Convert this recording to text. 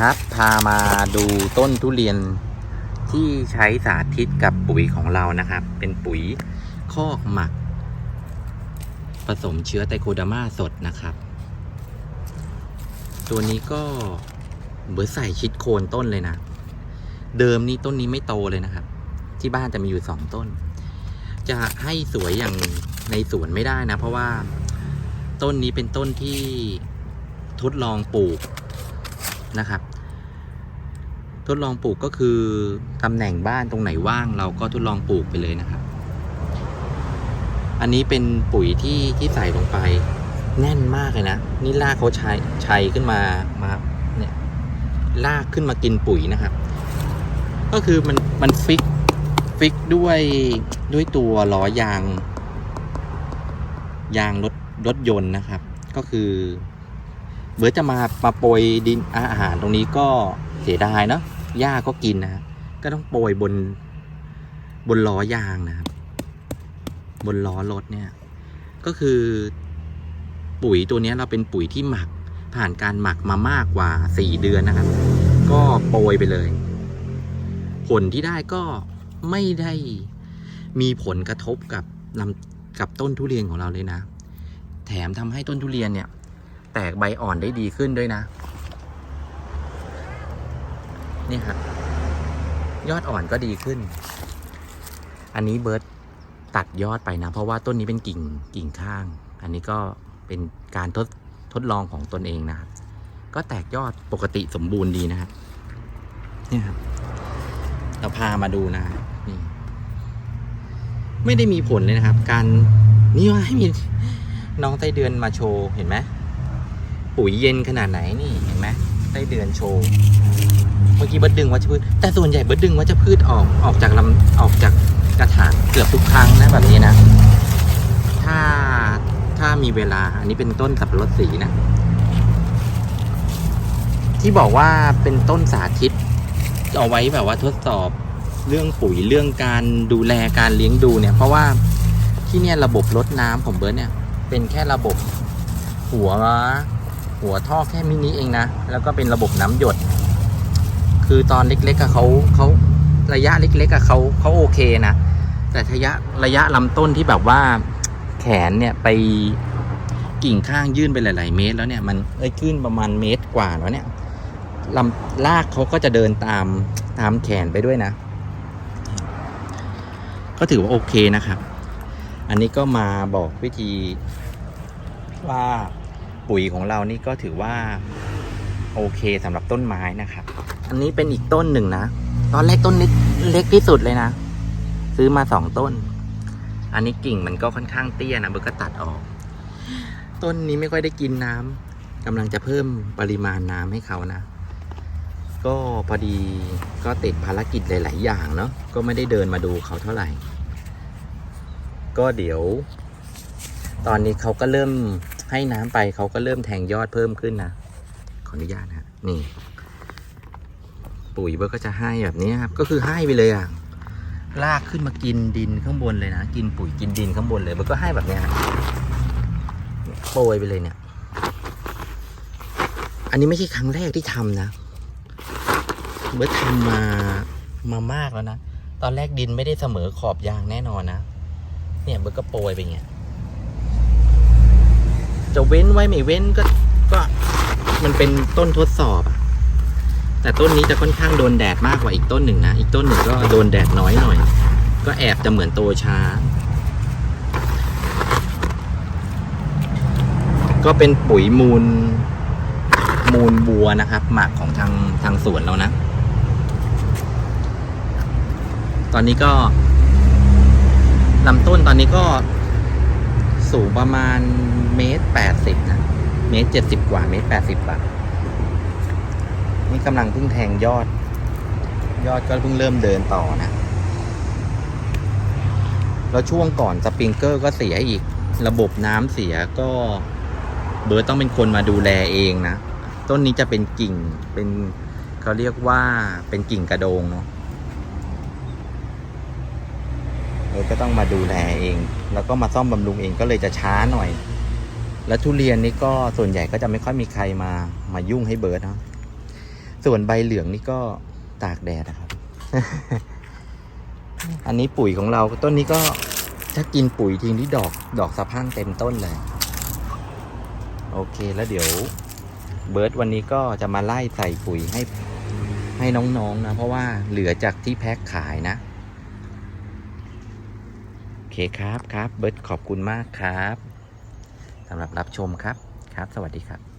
ครับพามาดูต้นทุเรียนที่ใช้สาธิตกับปุ๋ยของเรานะครับ เป็นปุ๋ยคอกหมัก ผสมเชื้อไตโคดอร์มาสดนะครับ ตัวนี้ก็เบอร์ใส่ชิดโคนต้นเลยนะ เดิมนี่ต้นนี้ไม่โตเลยนะครับ ที่บ้านจะมีอยู่สองต้น จะให้สวยอย่างในสวนไม่ได้นะ เพราะว่าต้นนี้เป็นต้นที่ทดลองปลูก นะครับ ทดลองปลูกก็คือตำแหน่งบ้านตรงไหนว่างเราก็ทดลองปลูกไปเลยนะครับ อันนี้เป็นปุ๋ยที่ที่ใส่ลงไป แน่นมากเลยนะ นี่ลากเขาช้ใช้ขึ้นมามาเนี่ยลากขึ้นมากินปุ๋ยนะครับ ก็คือมันมันฟิกฟิกด้วยด้วยตัวล้อยาง ยางรถรถยนต์นะครับ ก็คือ เบิร์จะมามาโปรยดินอาหารตรงนี้ก็เสียดายเนาะหญ้าก็กินนะก็ต้องโปรยบน บนล้อยางนะครับ บนล้อรถเนี่ย ก็คือ ปุ๋ยตัวเนี้ยเราเป็นปุ๋ยที่หมัก ผ่านการหมักมามากกว่าสี่เดือนนะครับ ก็โปรยไปเลย ผลที่ได้ก็ไม่ได้มีผลกระทบกับลำกับต้นทุเรียนของเราเลยนะ แถมทำให้ต้นทุเรียนเนี่ย แตกใบอ่อนได้ดีขึ้นด้วยนะ นี่ครับยอดอ่อนก็ดีขึ้น อันนี้เบิร์ตตัดยอดไปนะ เพราะว่าต้นนี้เป็นกิ่งกิ่งข้าง อันนี้ก็เป็นการทดทดลองของตนเองนะครับ ก็แตกยอดปกติสมบูรณ์ดีนะครับนี่ครับเราพามาดูนะนี่ไม่ได้มีผลเลยนะครับ การนี่ว่าให้มีน้องไส้เดือนมาโชว์เห็นไหม ปุ๋ยเย็นขนาดไหนนี่เห็นไหมไส้เดือนโชว์เมื่อกี้เบิร์ดดึงวัชพืชแต่ส่วนใหญ่เบิร์ดดึงวัชพืชออกออกจากลำออกจากกระถางเกือบทุกครั้งนะแบบนี้นะ ถ้าถ้ามีเวลาอันนี้เป็นต้นสับปะรดสีนะ ที่บอกว่าเป็นต้นสาธิตเอาไว้แบบว่าทดสอบเรื่องปุ๋ยเรื่องการดูแลการเลี้ยงดูเนี่ย เพราะว่าที่เนี่ยระบบรดน้ำของเบิร์ตเนี่ย เป็นแค่ระบบหัว หัวท่อแค่มินิเองนะ แล้วก็เป็นระบบน้ำหยด คือตอนเล็กๆอะเขาเขาระยะเล็กๆอะเขาเขาโอเคนะ แต่ระยะระยะลำต้นที่แบบว่าแขนเนี่ยไปกิ่งข้างยื่นไปหลาย ๆ เมตรแล้วเนี่ยมันเอ้ยขึ้นประมาณเมตรกว่าแล้วเนี่ยลำลากเขาก็จะเดินตามตามแขนไปด้วยนะ ก็ถือว่าโอเคนะครับ อันนี้ก็มาบอกวิธีว่า ปุ๋ยของเรานี่ก็ถือว่า โอเคสำหรับต้นไม้นะครับ อันนี้เป็นอีกต้นหนึ่งนะ ตอนแรกต้นนี้เล็กที่สุดเลยนะ ซื้อมาสองต้น อันนี้กิ่งมันก็ค่อนข้างเตี้ยนะเบิร์ก็ตัดออก ต้นนี้ไม่ค่อยได้กินน้ำกำลังจะเพิ่มปริมาณน้ำให้เขานะก็พอดีก็ติดภารกิจหลาย ๆ อย่างเนาะก็ไม่ได้เดินมาดูเขาเท่าไหร่ ก็เดี๋ยว ตอนนี้เขาก็เริ่ม ให้น้ำไปเขาก็เริ่มแทงยอดเพิ่มขึ้นนะ ขออนุญาตนะนี่ ปุ๋ยเบิร์ก็จะให้แบบนี้ครับ ก็คือให้ไปเลยอะลากขึ้นมากินดินข้างบนเลยนะ กินปุ๋ยกินดินข้างบนเลยเบิร์ก็ให้แบบเนี้ยโปรยไปเลยเนี่ย อันนี้ไม่ใช่ครั้งแรกที่ทำนะเบิร์ทำมามามากแล้วนะ ตอนแรกดินไม่ได้เสมอขอบยางแน่นอนนะ เนี่ยเบิร์ก็โปรยไปอย่างเงี้ย จะเว้นไว้ไม่เว้นก็ก็มันเป็นต้นทดสอบอะแต่ต้นนี้จะค่อนข้างโดนแดดมากกว่าอีกต้นหนึ่งนะอีกต้นหนึ่งก็โดนแดดน้อยหน่อย ก็แอบจะเหมือนโตช้า ก็เป็นปุ๋ยมูลมูลบัวนะครับ หมักของทางทางสวนเรานะ ตอนนี้ก็ลำต้นตอนนี้ก็สูงประมาณ เมตรแปดสิบนะเมตรเจ็ดสิบกว่าเมตรแปดสิบอะนี่กำลังเพิ่งแทงยอด ยอดก็เพิ่งเริ่มเดินต่อนะ แล้วช่วงก่อนสปริงเกอร์ก็เสียอีก ระบบน้ำเสียก็เบิร์ตต้องเป็นคนมาดูแลเองนะ ต้นนี้จะเป็นกิ่งเป็นเขาเรียกว่าเป็นกิ่งกระโดงเนาะเออก็ต้องมาดูแลเอง แล้วก็มาซ่อมบำรุงเองก็เลยจะช้าหน่อย แล้วทุเรียนนี่ก็ส่วนใหญ่ก็จะไม่ค่อยมีใครมามายุ่งให้เบิร์ดเนาะส่วนใบเหลืองนี่ก็ตากแดดนะครับ อันนี้ปุ๋ยของเราต้นนี้ก็ถ้ากินปุ๋ยทิ้งที่ดอกดอกสะพั่งเต็มต้นเลย โอเคแล้วเดี๋ยวเบิร์ตวันนี้ก็จะมาไล่ใส่ปุ๋ยให้ให้น้องๆนะเพราะว่าเหลือจากที่แพ็คขายนะ โอเคครับครับเบิร์ตขอบคุณมากครับ สำหรับรับชมครับ ครับ สวัสดีครับ